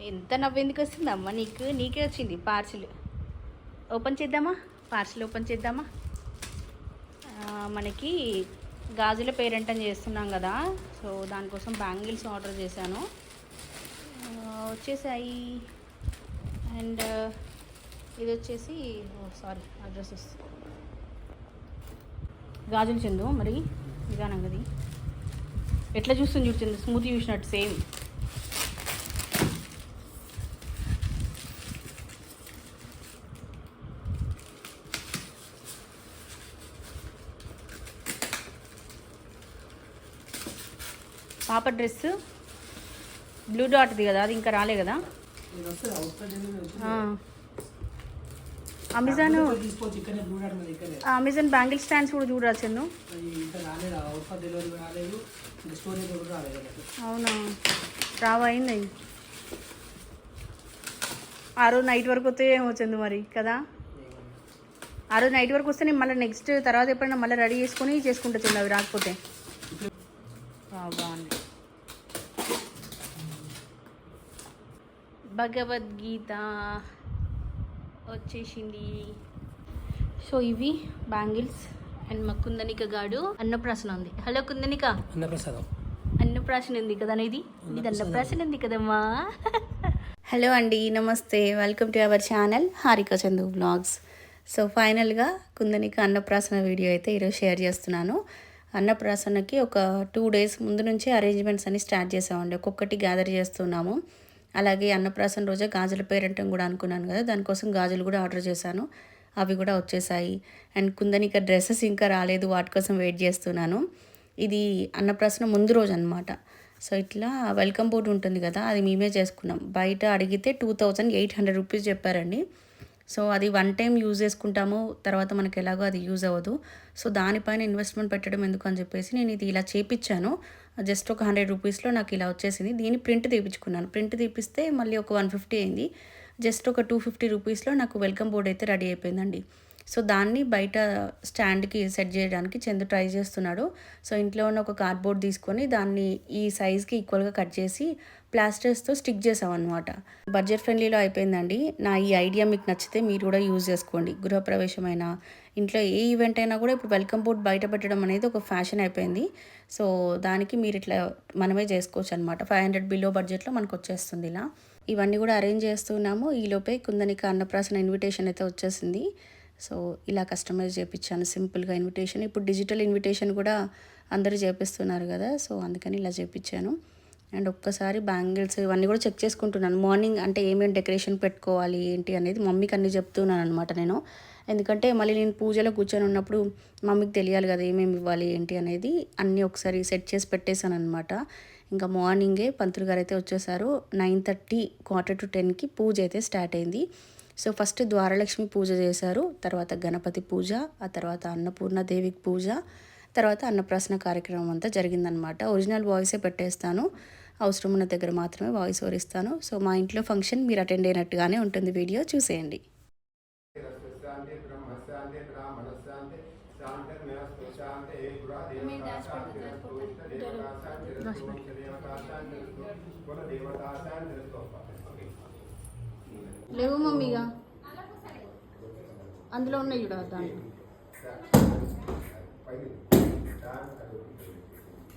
ఎంత నవ్వు ఎందుకు వస్తుంది అమ్మ? నీకు నీకే వచ్చింది పార్సిల్. ఓపెన్ చేద్దామా? పార్సిల్ ఓపెన్ చేద్దామా? మనకి గాజుల పేరెంటం చేస్తున్నాం కదా. సో దానికోసం బ్యాంగిల్స్ ఆర్డర్ చేశాను. వచ్చేసాయి. అండ్ ఇది వచ్చేసి సారీ అడ్రస్ వస్తుంది. గాజులు చెందు మరి విధానం కదా ఎట్లా చూస్తుంది చూసింది స్మూత్ చూసినట్టు సేమ్ పాప డ్రెస్ బ్లూ డాట్ది కదా అది ఇంకా రాలే కదా. అమెజాన్ అమెజాన్ బ్యాంగిల్ స్టాండ్స్ కూడా అన్నట్టు. అవునా? రావైంది. ఆ రోజు నైట్ వరకు వస్తే ఏమో చందు మరి కదా? ఆ రోజు నైట్ వరకు వస్తే నేను మళ్ళీ నెక్స్ట్ తర్వాత ఎప్పుడైనా మళ్ళీ రెడీ చేసుకొని చేసుకుంటా చందు అవి రాకపోతే ఆ, బాగుంది భగవద్గీత వచ్చేసింది. సో ఇవి బ్యాంగిల్స్ అండ్ మా కుందనిక గాడు అన్నప్రాసన ఉంది. హలో కుందనిక. అన్నప్రసాదం అన్నప్రాసన ఉంది కదా ఇది ఇది అన్నప్రాసన. ఉంది కదమ్మా. హలో అండి నమస్తే. Welcome to our channel Harika Chandu blogs so ఫైనల్గా కుందనికి అన్నప్రాసన వీడియో అయితే ఈరోజు షేర్ చేస్తున్నాను. అన్నప్రాసనకి ఒక టూ డేస్ ముందు నుంచే అరేంజ్మెంట్స్ అన్ని స్టార్ట్ చేసామండి. ఒక్కొక్కటి గ్యాదర్ చేస్తున్నాము. అలాగే అన్నప్రాసన రోజే గాజుల పేరెంటం కూడా అనుకున్నాను కదా దానికోసం గాజులు కూడా ఆర్డర్ చేశాను. అవి కూడా వచ్చేసాయి. అండ్ కుందనిక డ్రెస్సెస్ ఇంకా రాలేదు వాటి కోసం వెయిట్ చేస్తున్నాను. ఇది అన్నప్రాసన ముందు రోజు అనమాట సో ఇట్లా వెల్కమ్ బోర్డు ఉంటుంది కదా అది మేమే చేసుకున్నాం. బయట అడిగితే two thousand eight hundred rupees చెప్పారండి. సో అది వన్ టైం యూజ్ చేసుకుంటాము తర్వాత మనకు ఎలాగో అది యూజ్ అవ్వదు. సో దానిపైన ఇన్వెస్ట్మెంట్ పెట్టడం ఎందుకు అని చెప్పేసి నేను ఇది ఇలా చేపించాను జస్ట్ ఒక హండ్రెడ్ రూపీస్లో నాకు ఇలా వచ్చేసింది. దీని ప్రింట్ తీపించుకున్నాను ప్రింట్ తీపిస్తే మళ్ళీ ఒక వన్ ఫిఫ్టీ అయింది. జస్ట్ ఒక టూ ఫిఫ్టీ రూపీస్లో నాకు వెల్కమ్ బోర్డ్ అయితే రెడీ అయిపోయిందండి. సో దాన్ని బయట స్టాండ్కి సెట్ చేయడానికి చందు ట్రై చేస్తున్నాడు. సో ఇంట్లో ఉన్న ఒక కార్డ్బోర్డ్ తీసుకొని దాన్ని ఈ సైజ్కి ఈక్వల్గా కట్ చేసి ప్లాస్టర్స్తో స్టిక్ చేసామన్నమాట. బడ్జెట్ ఫ్రెండ్లీలో అయిపోయిందండి. నా ఈ ఐడియా మీకు నచ్చితే మీరు కూడా యూజ్ చేసుకోండి. గృహప్రవేశమైన ఇంట్లో ఏ ఈవెంట్ అయినా కూడా ఇప్పుడు వెల్కమ్ బోర్డ్ బయట పెట్టడం అనేది ఒక ఫ్యాషన్ అయిపోయింది. సో దానికి మీరు ఇట్లా మనమే చేసుకోవచ్చు అనమాట ఫైవ్ హండ్రెడ్ బిలో బడ్జెట్లో మనకు వచ్చేస్తుంది ఇలా. ఇవన్నీ కూడా అరేంజ్ చేస్తున్నాము. ఈలోపే కుందనిక అన్నప్రాసన ఇన్విటేషన్ అయితే వచ్చేసింది. సో ఇలా కస్టమైజ్ చేయించాను సింపుల్గా ఇన్విటేషన్. ఇప్పుడు డిజిటల్ ఇన్విటేషన్ కూడా అందరూ చేపిస్తున్నారు కదా. సో అందుకని ఇలా చేయించాను అండ్ ఒక్కసారి బ్యాంగిల్స్ ఇవన్నీ కూడా చెక్ చేసుకుంటున్నాను. మార్నింగ్ అంటే ఏమేమి డెకరేషన్ పెట్టుకోవాలి ఏంటి అనేది మమ్మీకి అన్నీ చెప్తున్నాను అనమాట నేను. ఎందుకంటే మళ్ళీ నేను పూజలో కూర్చొని ఉన్నప్పుడు మమ్మీకి తెలియాలి కదా ఏమేమి ఇవ్వాలి ఏంటి అనేది అన్నీ ఒకసారి సెట్ చేసి పెట్టేశాను అనమాట ఇంకా మార్నింగే పంతులు గారు అయితే వచ్చేసారు. నైన్ థర్టీ క్వార్టర్ టు టెన్కి పూజ అయితే స్టార్ట్ అయింది. సో ఫస్ట్ ద్వారలక్ష్మి పూజ చేశారు. తర్వాత గణపతి పూజ ఆ తర్వాత అన్నపూర్ణ దేవికి పూజ తర్వాత అన్నప్రాసన కార్యక్రమం అంతా జరిగిందనమాట ఒరిజినల్ వాయిసే పెట్టేస్తాను. అవసరం ఉన్న దగ్గర మాత్రమే వాయిస్ ఓరిస్తాను సో మా ఇంట్లో ఫంక్షన్ మీరు అటెండ్ అయినట్టుగానే ఉంటుంది వీడియో. చూసేయండి. శాంతి బ్రహ్మశాంతి బ్రాహ్మణశాంతి శాంతిర్మేస్తు శాంతి గురా దేవతా శాంతి దేవతా శాంతి దేవతా శాంతి కుల దేవతా శాంతి లేవు మమ్మీగా అందులో ఉన్నాయి చూడ దాంట్లో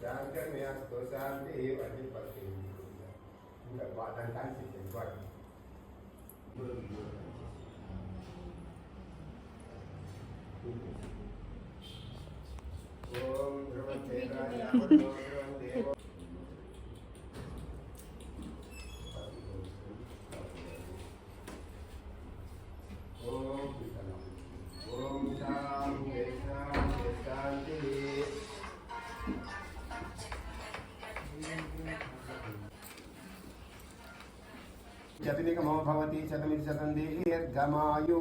శాంతిర్మేస్తు శాంతి Jatini kamu bawa ti, jatini jatini dihir gamayu.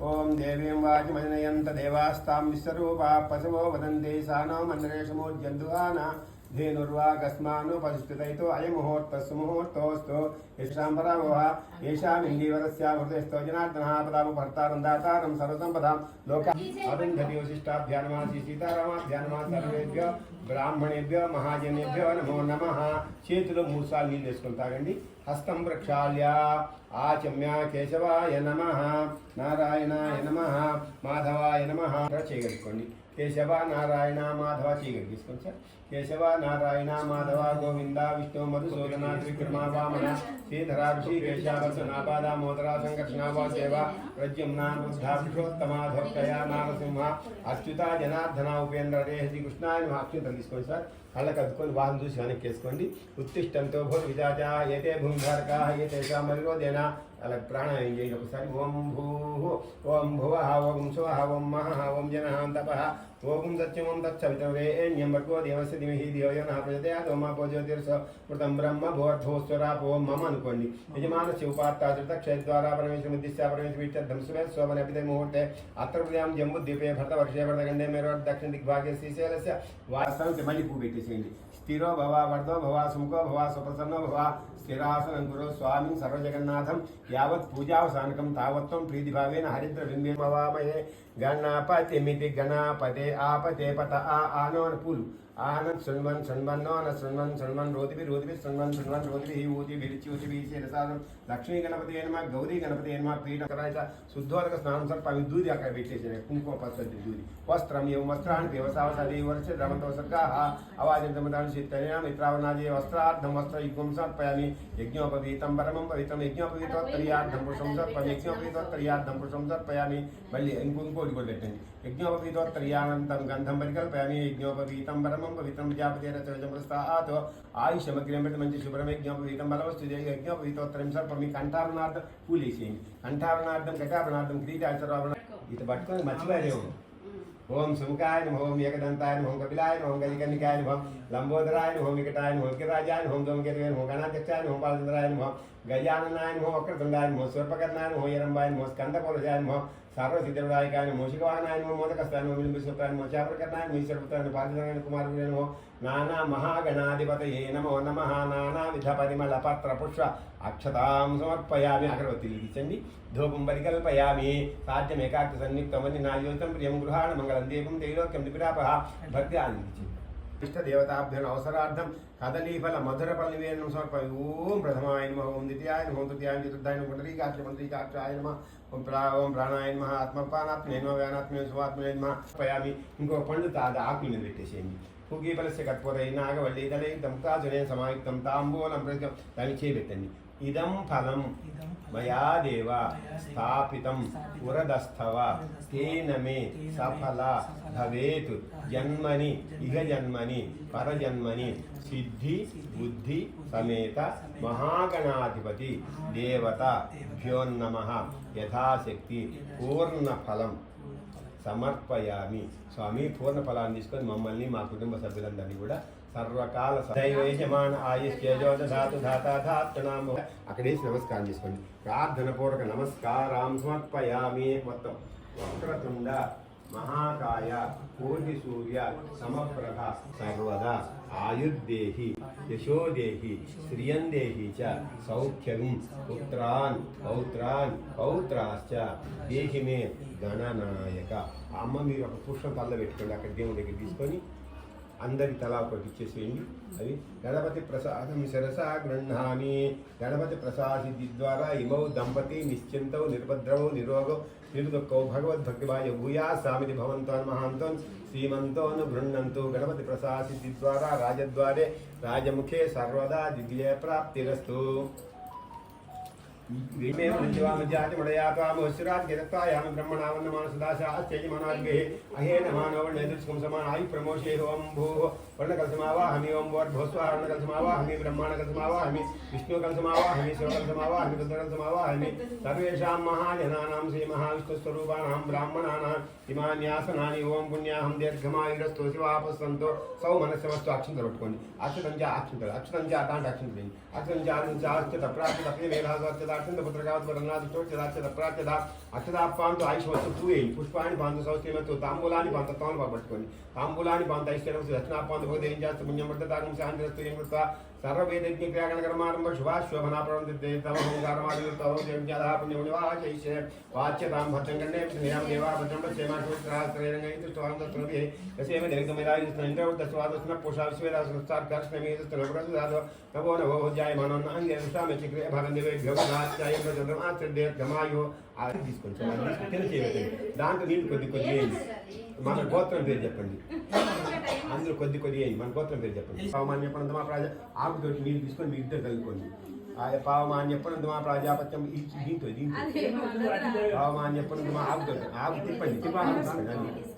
ఓం దేవీం వాచిమజనయంత దేవాస్తాం విశ్వరూపా పశవో వదంతే సానో మందరేషమో జంతువానా धेनुर्वागस्मानो परिष्ठितैतो अयमुहूर्तस्सु मुहूर्तोऽस्तु येषां पराभवः येषामिन्दीवरस्यामृतेस्तो जनार्दनः पदामुभर्तारं दातारं सर्वसम्पदां लोका अरुन्धति वसिष्ठाभ्यानमासि सीतारामाभ्यानमा సర్వేభ్యో బ్రాహ్మణేభ్యో మహాజనేభ్యో నమో నమ చేతిలో మూడు సార్లు నీళ్ళు వేసుకొని తాగండి హస్తం ప్రక్షాళ్య ఆచమ్య కేశవాయ నమ నారాయణాయ నమ మాధవాయ నమ చేయగలుగుకోండి కేశవ నారాయణ మాధవ చేయగలిగేసుకోండి సార్ కేశవ నారాయణ మాధవ గోవింద విష్ణు మధుసూదన త్రికృమ వామన శ్రీధర ఋషికేశ వసనాపాద మోదర సంకర్షణ వాసేవ ప్రద్యుమ్న బుద్ధ పురుషోత్తమాధోక్షయ నారసింహ అచ్యుత జనార్దన ఉపేంద్ర రేహి కృష్ణాయ అక్షంతలు తీసుకోండి సార్. కళ్ళ అద్దుకొని వాహనం చూసి వెనక్కి వేసుకోండి. ఉత్తిష్టంతో భూత విజాజ ఏతే భూమిధారకా ఏతేషా మరిరోదేనా अलग प्राण ये सारी ओम भूः। ओम भुवः, ओं स्वः, ओं महः, ओं जनः तपः। ओं सत्यम ओं तत्सवितव्येण्यं भर्गो देवस्य धीमहि देव यनः प्रजोदयात् ओम आपो ज्योतिर्स कृतं ब्रह्म भुवर्धोस्वराप ओम मम अनुकोण्डि यजमानस्य उपात्ताश्रितक्षयद्वारा परमेश्वरमुद्दिश्य परमेश्वरीत्यर्थं सुवे स्वमनपिते मुहूर्ते। अत्र प्रयां जम्बुद्वीपे भरतवर्षे भरतखण्डे मेरोर्दक्षिणदिग्भागे श्रीशैलस्य वास्तवं मल्लिपूपेट्टिसेण्डि దక్షిణ దిగ్భాగే శ్రీశైలస్య వాస్తవం మళ్ళీ పువ్వు పెట్టేసేయండి స్థిరో భవ వర్ధో భవ సుముఖో భవ సుప్రసన్నో భవ స్థిరాసనం కురు స్వామి సర్వజగన్నాథం యావత్ పూజావసానకం తావత్వం ప్రీతిభావేన హరిద్ర బింబే భవామహే గణపతిమితి గణపతే ఆపతే పత ఆ ఆనోన పూలు आहनं शृण्वन् शृण्वन्नो न शृण्वन् शृण्वन् रोदिभिः रोदिभिः शृण्वन् शृण्वन् रोदिभिः ऊतिभिरिच्यूतिभिः शेरसादं लक्ष्मीगणपते नमः गौरीगणपते नमः पीठकराय च शुद्धोदकस्नानं सर्पामि वस्त्र विशेषणे कुङ्कुमपश्यति दूरि वस्त्रं एवं वस्त्राणि व्यवसावसादे वर्षे रमतवसर्गाः अवाजन्तमतान् शीतलयां मित्रावनादे वस्त्रार्धं वस्त्रयुग्मं समर्पयामि यज्ञोपवीतं परमं पवित्रं यज्ञोपवीतोत्तरीयार्धं पुरुषं सर्पयामि यज्ञोपवीतोत्तरीयार्धं पुरुषं सर्पयामि बल्लि कुङ्कुमोटिकोटि यज्ञोपवीतोत्तरीयानन्तं गन्धं परिकल्पयामि यज्ञोपवीतं परम् యజ్ఞోపవీతోత్తరీయార్థం పురుషం సమర్పయామి మళ్ళీ ఇంకో ఇంకోటి కూడా పెట్టండి యజ్ఞోపవీతోత్తరీయానంతం గంధం పరికల్పయామి యజ్ఞోపవీతం పరమం పవిత్రం ప్రజాపతి రచనప్రస్థాత్ ఆయుషమగ్రం పెట్టి మంచి శుభ్రం యజ్ఞోపవీతం బలవస్తు యజ్ఞోపవీతోత్తరం సర్పం మీ కంఠారణార్థం పూలేసేయండి కంఠారణార్థం కటాపనార్థం క్రీడాచరావణ ఇది పట్టుకొని మర్చిపోయారేమో ఓం సుముఖాయ నమ ఓం ఏకదంతాయ నమ ఓం కపిలాయ నమ ఓం గజకన్నికాయ నమ లంబోదరాయ నమ ఓం వికటాయ నమ ఓం కిరాజాయ నమ ఓం దోమకేతయ నమ ఓం గణాధ్యక్షాయ నమ ఓం బాలచంద్రాయ నమ గజాననాయ నమ వక్రతుండాయ నమ స్వర్పకర్ణాయ నమ ఎరంబాయ నమ స్కందపౌరజాయ నమ సర్వసిద్ధిదాయకాయ నమ మూషికవాహనాయ నమ మోదకస్థాయ నమ విలుంబిసుకాయ నమ చాపరకర్ణాయ నమ ఈశ్వరపుత్రాయ నమ పార్థనాయ కుమారుడే నానా మహాగణాధిపతయే నమో నమ. నానా విధ పరిమళ పత్ర పుష్ప అక్షతాం సమర్పయామి అగరవత్తి ఇచ్చండి ధూపం పరికల్పయామి. సాధ్యం ఏకాగ్ర సన్నియుక్తమని నా యోతం ప్రియం గృహాణ మంగళం దీపం తైలోక్యం నిపిరాపహ భక్తి ఆనందించింది ఇష్టదేవతాభ్యం అవసరార్థం కదలీఫల మధుర పల్లివేదనం సమర్పయ ఓం ప్రథమాయ నమ ఓం ద్వితీయాయ నమ ఓం తృతీయాయ చతుర్థాయ నమ పుండరీకాక్ష మంత్రీకాక్షాయ నమ ఓం ప్రా ఓం ప్రాణాయ నమ ఆత్మపానాత్మే నమ వ్యానాత్మే నమ పయామి ఇంకో పండు తాద ఆకుల మీద పెట్టేసేయండి. పూగీఫలస్య కట్పోరై నాగవల్లి దళై దంతాజనే సమాయుక్తం తాంబూలం ప్రతి దాన్ని చేపెట్టండి. ఇదం ఫలం. మయా దేవ స్థాపితం. పురదస్థవ. తేన మే. సఫల. భవేత్. జన్మని. ఇహ జన్మని. పరజన్మని. సిద్ధి. బుద్ధి. సమేత. మహాగణాధిపతి. దేవత. భ్యోన్నమ. యథాశక్తి. పూర్ణ ఫలం సమర్పయామి. స్వామి పూర్ణ ఫలాన్ని తీసుకొని మమ్మల్ని మా కుటుంబ సభ్యులందరినీ కూడా సర్వకాల దైవయజమాన ఆయుష్యజోద ధాతు ధాతా అక్కడేసి నమస్కారం చేసుకోండి. ప్రార్థన పూర్వక నమస్కారం సమర్పయామి మొత్తం. వక్రతుండ మహాకాయ కోటి సూర్య సమప్రభ సర్వదా ఆయుర్దేహి యశోదేహి శ్రియందేహి చ సౌఖ్యం పుత్రాన్ పౌత్రాన్ పౌత్రాశ్చ దేహి మే గణనాయక అమ్మ మీరు ఒక పుష్పం తల్ల పెట్టుకోండి. అక్కడ దేవుడి దగ్గర తీసుకొని అందరి తలా ఒకటి ఇచ్చేసేయండి అవి గణపతి ప్రసాదం శిరస గృహామి గణపతి ప్రసాదిద్ది ద్వారా ఇమౌ దంపతి నిశ్చింతౌ నిర్భద్రౌ నిరోగౌ నిరుదుఃఖౌ భగవద్భక్తిభాయ భూయా సామితి భవంతోన్ మహాంతోన్ శ్రీమంతోను గృహ్ణంతు. గణపతి ప్రసాసిద్ధి ద్వారా రాజద్వారే రాజముఖే సర్వదా దివ్య ప్రాప్తిరస్తు భీమేవ నిత్యవామజాతి మడయాకామోశ్వరాజ్ఞత్వాయామ బ్రహ్మణావన్నమానసదాశాశ్చయమనార్గే అహేన మానవణేదుష్కం సమానాయి ప్రమోషే ఓం భూ వర్ణకలసమావాహమి ఓం వర్భోస్వార్ణకలసమావాహమి బ్రహ్మాణకలసమావాహమి విష్ణుకలసమావాహమి శివకలసమావాహమి రుద్రకలసమావాహమి సర్వేషాం మహాజనానాం శ్రీ మహావిష్ణుస్వరూపానాం బ్రాహ్మణానాం ఇమాన్యాసనాని ఓం పుణ్యాహం దీర్ఘమాయురస్తో శివాపస్సంతో సౌ మనస్సమస్తు అక్షంతలు పట్టుకోండి అక్షతం చ అక్షంతలు అక్షతం చ అటాంటి అక్షంతలు అక్షతం చ అక్షత ప్రాప్తి తప్పి వేదాస్వచ్ఛత అత్యంత పుత్రకావత్ వరనాథ చోట్యదాచ్యత ప్రాచ్యద అక్షదాపాంతు ఆయుష్మత్తు పూయేయి పుష్పాన్ని పాంతు సౌశ్రీమత్తు తాంబూలాన్ని బాంత తోన పట్టుకొని తాంబూలాన్ని బాంత ఐశ్వర్యం దక్షిణాపాంత భూత ఏం చేస్తే పుణ్యం పడితే పడతాగం శాంతిరస్తు ఏం కృత సర్వవేదజ్ఞ క్రియాగణకర్మారంభ శుభాశ్వమనాప్రవంతి తమ హోంకారమాదితమోజాదా పుణ్యమునివాచైష్య వాచ్యతాం భద్రం గణే నియామ దేవా భద్రం పశ్చేమాశ్వత్రాశ్రయంగైతుష్టవాంతస్మభి యసేమ జగతమిదాయుస్తున్న ఇంద్రవృత్తస్వాదస్న పుషా విశ్వేదాసనస్తార్కర్ష్ణమేతస్న నవో నవో జాయమానందాంగే చక్రే భాగం దేవేభ్యో నాత్యాయం చంద్రమాశ్రద్దేర్ఘమాయో అది తీసుకొని తెలియచేయండి దాంట్లో నీళ్ళు కొద్ది కొద్ది వేయండి మన గోత్రం పేరు చెప్పండి అందులో కొద్ది కొద్ది వేయండి మన గోత్రం పేరు చెప్పండి పావమాన్ చెప్పండి మా ప్రాజ ఆకుతోటి నీళ్ళు తీసుకొని మీ ఇద్దరు కలుపుకోండి ఆ పావమాన్ చెప్పండి మా ప్రాజాపత్యం ఈ దీంతో దీంతో పావమాన్ చెప్పండి మా ఆకుతోటి ఆకు తిప్పండి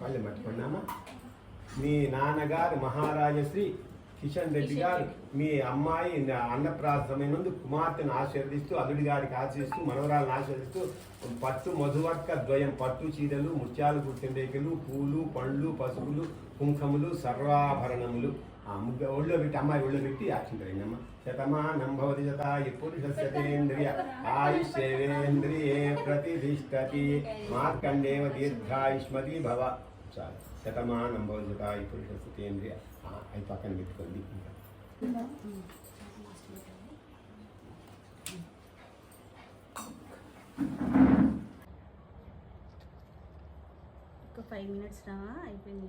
పల్లె పట్టుకున్నామా మీ నాన్నగారు మహారాజశ్రీ కిషన్ రెడ్డి గారు మీ అమ్మాయి అన్నప్రాసమైనందు కుమార్తెను ఆశీర్వదిస్తూ అల్లుడి గారికి ఆశీర్దిస్తూ మనవరాలను ఆశీర్దిస్తూ పట్టు మధువర్క ద్వయం పట్టు చీరలు ముత్యాలు గుర్తిండేకలు పూలు పండ్లు పసుపులు కుంకములు సర్వాభరణములు. ఆ ముగ్గ ఒళ్ళో పెట్టి అమ్మాయి ఒళ్ళో పెట్టి అక్షింతరింగమ్మ శతమానం భవతి శత పురుషస్యతేంద్రియ ఆయుష్యేంద్రియే ప్రతిష్టతి మార్కండేవ దీర్ఘాయుష్మతి భవ చాలు శతమానం భవతి శతాయి పురుషస్యతేంద్రియ అది పక్కన పెట్టుకోండి. ఒక ఫైవ్ మినిట్స్ రావా? అయిపోయింది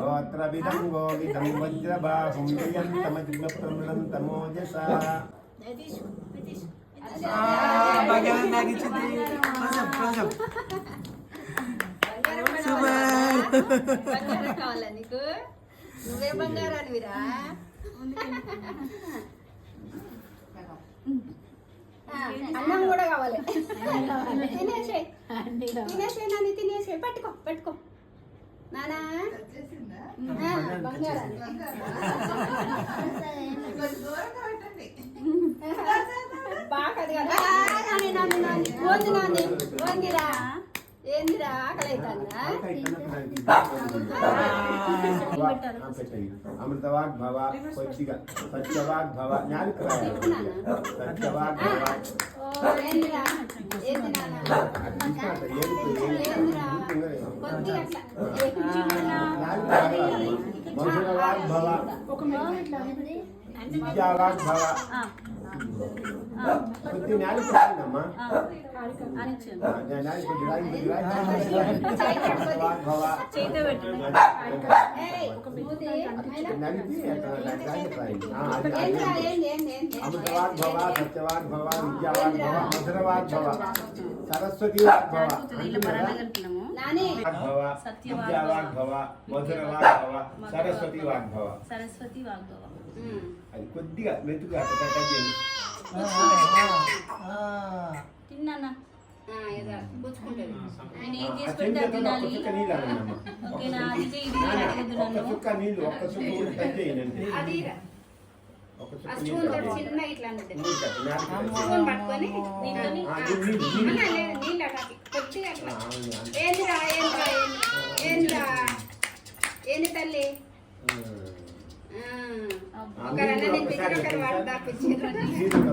గోత్రవిదం గోవిదం వజ్రబాహుం జయంతమజిగ్నప్రమృడంతమోజసా భాగ్యవాన్ నాకు ఇచ్చింది కొంచెం కొంచెం బంగారం కావాలా నీకు నువ్వే బంగారానివిరా ఆ, అన్నం కూడా కావాలి. తినేసేయ్ తినేసేయ్ నాని తినేసేయ్ పట్టుకో పట్టుకో. నానా? బాగా అది కదా. నాని నాని ఏందిరా ఆకలి అవుతుందా అమృతవాగ్ భవ కొద్దిగా సత్యవాగ్ భవ జ్ఞానిక సత్యవాగ్ భవ ఓ, ఏందిరా ఏంది నాన్న అది తీసుకుంటా. ఏడుపు, ఏడుపు. ఏందిరా ఇంటింగనే. కొద్దిగా అట్లా మధురవాగ్ భవ విద్యావాగ్ భవ ఆ, కొద్ది ఆ, అనిచ్చాను జ్ఞానిక కొద్ది రాయి, కొద్ది రాయి. నలిపి అమృతవాగ్ భవ సత్యవాగ్ భవ భవ సరస్వతి భవ భవ భవ భవ సరస్వతి వాగ్ భవ సరస్వతి వాగ్భవ. అది కొద్దిగా మెతుకు చేయండి తిన్నానా? ఆ, ఏదో పుచ్చుకుంటుంది. నేను ఏం ఆ చేసి పెడితే చెంచాతో అది తినాలి? ఒక్క చుక్క నీళ్ళు అడగండమ్మా. ఓకేనా? అది చేయి, ఇది చేయి అడగద్దు ఒక్క నన్ను చుక్క నీళ్ళు ఒక్క చుక్క ఊరి కట్ చేయండి అంతే. అది రా. ఒక్క ఆ చుక్క స్పూన్ నీళ్ళు తోటి కట్ చిన్న ఇట్లా. స్పూన్ పట్టుకొని నీళ్ళు, నీళ్ళు, అట్లా అట్లా అవును, అవును. ఏందిరా ఏందిరా ఏంది- ఏందిరా ఏంది తల్లి ఉమ్. ఆ. అబ్బా ఒకరన్నా నేను పెట్టిన ఒకరు వాడు దాకా వచ్చిండ్రు. జీవితం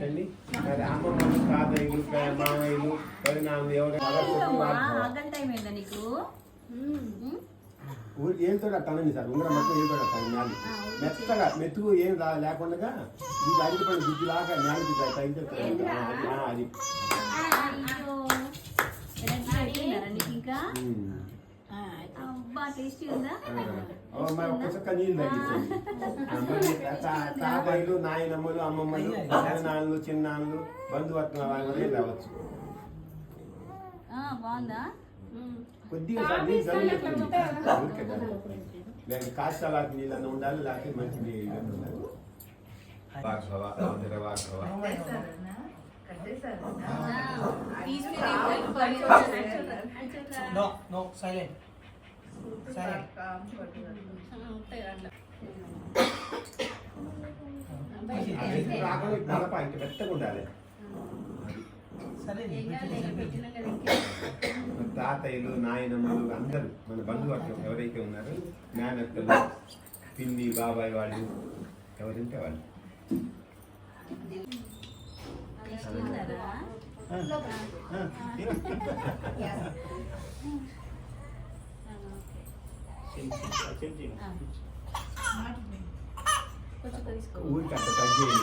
పెట్టండి మరి అమ్మమ్మలు తాతయ్యలు మామయ్యలు పరిణామం ఎవరు ఆగల్ టైం ఏందా నీకు? ఊరి ఏళ్ళతో అట్టానండి సార్? ఉంగరం మొత్తం ఏళ్ళతో అట్టాను న్యాలు మెత్తగా మెతుకు ఏం రా లేకుండా ఇది అరిగిపోయిన గుడ్డిలాగా న్యాలు తగ్గితే అది. ఇంకా? అబ్బా టేస్టీ ఉందా నీళ్ళు తగ్గించండి తాతయ్యలు నాయనమ్మలు అమ్మమ్మలు నాన్నలు చిన్నాన్నలు బంధువర్గం వాళ్ళు రావచ్చు ఆ, బాగుందా కొద్దిగా నీళ్ళు కాదు. లేక కాస్తాలకు నీళ్ళన్న ఉండాలి లేకపోతే మంచి నీళ్ళు ఉండాలి వాఘవ ఆంధ్ర వాఘవ నో నో సైలెంట్ సరే. మన తాతయ్యలు నాయనమ్మలు అందరూ మన బంధువర్గం ఎవరైతే ఉన్నారో మేనత్తలు పిన్ని బాబాయ్ వాళ్ళు ఎవరింటే వాళ్ళు. టేస్టీ ఉందారా కొంచెం తీసుకో ఊరికి అంత తగ్గేది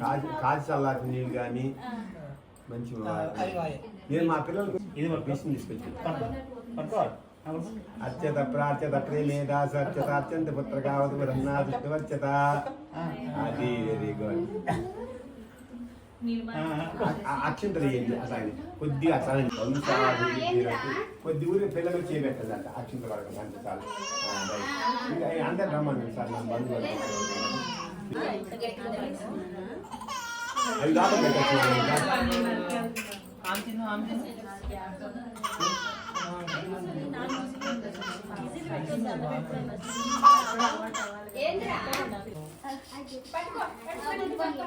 కాజు కాజు చల్లారి నీళ్ళు కానీ మంచి అది వాయే. నేను మా పిల్లలకు ఇది మా మిషన్ తీసుకొచ్చాను అత్యత ప్రాచ్యత ప్రేమేదా సత్యత అత్యంత పుత్ర కావదు బ్రహ్మాదిత్యవచ్యత అది వెరీ గుడ్ అక్షంతలు ఏంటి అసలు కొద్దిగా అసలు కొద్ది ఊరి పిల్లలు చేయబెట్టదు అంట అక్షంత వరకు అంత చాలు. అందరు రమ్మని సార్ నా బంధువులు అవి లోపల పెట్టచ్చు. ఏందిరా? పట్టుకో, పట్టుకో,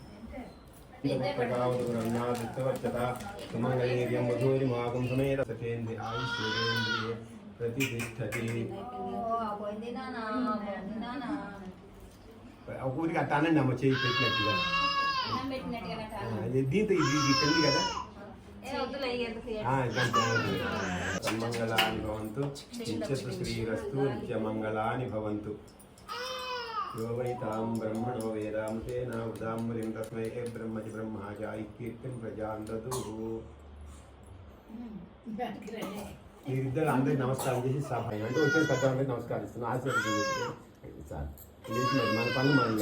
బ్రహ్మాదిత్యవచ్యత సుమంగళీర్యం మధురిమాగం సమేత సతేంద్రి ఆయుష్యేంద్రియ ప్రతిష్టతి ఊరికి అట్ట అనండి అమ్మ చేయి పెట్టినట్టుగా దీంతో ఇది ఇది కదా మంగళాని భవంతు నిత్యసు శ్రీరస్తు నిత్యమంగళాని భవంతు యో వై తాం బ్రహ్మణో వేదాంతే నా ఉదామృం తస్మై బ్రహ్మచి బ్రహ్మాచాయి కీర్తిం ప్రజాందదు అందరికి నమస్కారం చేసి సభ అంటే వచ్చిన పెద్దవాళ్ళకి నమస్కారం ఇస్తున్నాను. సార్ మన పనులు మనం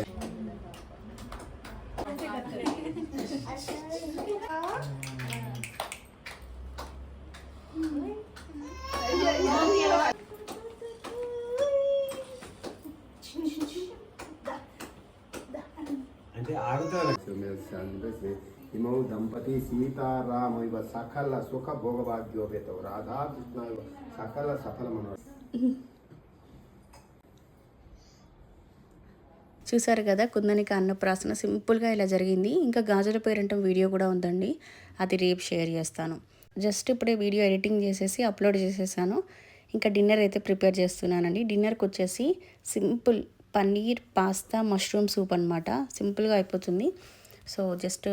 లక్ష్మి ఇమౌ దంపతి సీతారామ ఇవ సకల సుఖ భోగభాగ్యోపేత రాధాకృష్ణ ఇవ సకల సఫలమన. చూసారు కదా కుందనికి అన్నప్రాసన సింపుల్గా ఇలా జరిగింది. ఇంకా గాజుల పేరంటం వీడియో కూడా ఉందండి. అది రేపు షేర్ చేస్తాను. జస్ట్ ఇప్పుడే వీడియో ఎడిటింగ్ చేసేసి అప్లోడ్ చేసేసాను. ఇంకా డిన్నర్ అయితే ప్రిపేర్ చేస్తున్నానండి. డిన్నర్కి వచ్చేసి simple paneer pasta mushroom soup అనమాట సింపుల్గా అయిపోతుంది. సో జస్ట్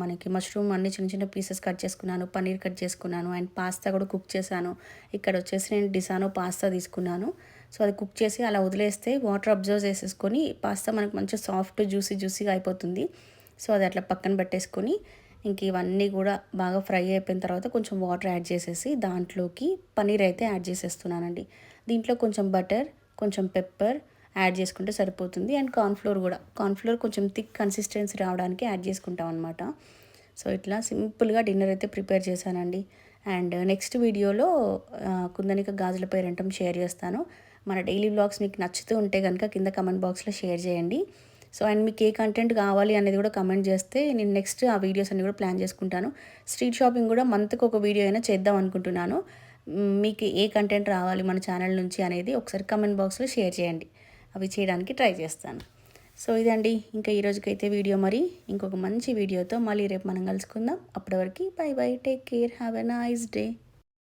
మనకి మష్రూమ్ అన్ని చిన్న చిన్న పీసెస్ కట్ చేసుకున్నాను పన్నీర్ కట్ చేసుకున్నాను అండ్ పాస్తా కూడా కుక్ చేశాను. ఇక్కడ వచ్చేసి నేను డిసానో పాస్తా తీసుకున్నాను. సో అది కుక్ చేసి అలా వదిలేస్తే వాటర్ అబ్జర్వ్ చేసేసుకొని పాస్తా మనకు మంచిగా సాఫ్ట్ జ్యూసీ జ్యూసీగా అయిపోతుంది. సో అది అట్లా పక్కన పెట్టేసుకొని ఇంక ఇవన్నీ కూడా బాగా ఫ్రై అయిపోయిన తర్వాత కొంచెం వాటర్ యాడ్ చేసేసి దాంట్లోకి పన్నీర్ అయితే యాడ్ చేసేస్తున్నానండి. దీంట్లో కొంచెం బటర్ కొంచెం పెప్పర్ యాడ్ చేసుకుంటే సరిపోతుంది. అండ్ కార్న్ఫ్లోర్ కూడా. కార్న్ఫ్లోర్ కొంచెం థిక్ కన్సిస్టెన్సీ రావడానికి యాడ్ చేసుకుంటాం అనమాట సో ఇట్లా సింపుల్గా డిన్నర్ అయితే ప్రిపేర్ చేశానండి. అండ్ నెక్స్ట్ వీడియోలో కుందనిక గాజుల పేరెంటం షేర్ చేస్తాను. మన డైలీ బ్లాగ్స్ మీకు నచ్చుతూ ఉంటే కనుక కింద కమెంట్ బాక్స్లో షేర్ చేయండి. సో అండ్ మీకు ఏ కంటెంట్ కావాలి అనేది కూడా కమెంట్ చేస్తే నేను నెక్స్ట్ ఆ వీడియోస్ అన్ని కూడా ప్లాన్ చేసుకుంటాను. స్ట్రీట్ షాపింగ్ కూడా మంత్కి ఒక వీడియో అయినా చేద్దాం అనుకుంటున్నాను. మీకు ఏ కంటెంట్ రావాలి మన ఛానల్ నుంచి అనేది ఒకసారి కమెంట్ బాక్స్లో షేర్ చేయండి. అవి చేయడానికి ట్రై చేస్తాను. సో ఇదండి. ఇంకా ఈ రోజుకైతే వీడియో మరి. ఇంకొక మంచి వీడియోతో మళ్ళీ రేపు మనం కలుసుకుందాం. అప్పటి వరకు bye bye. Take care. Have a nice day.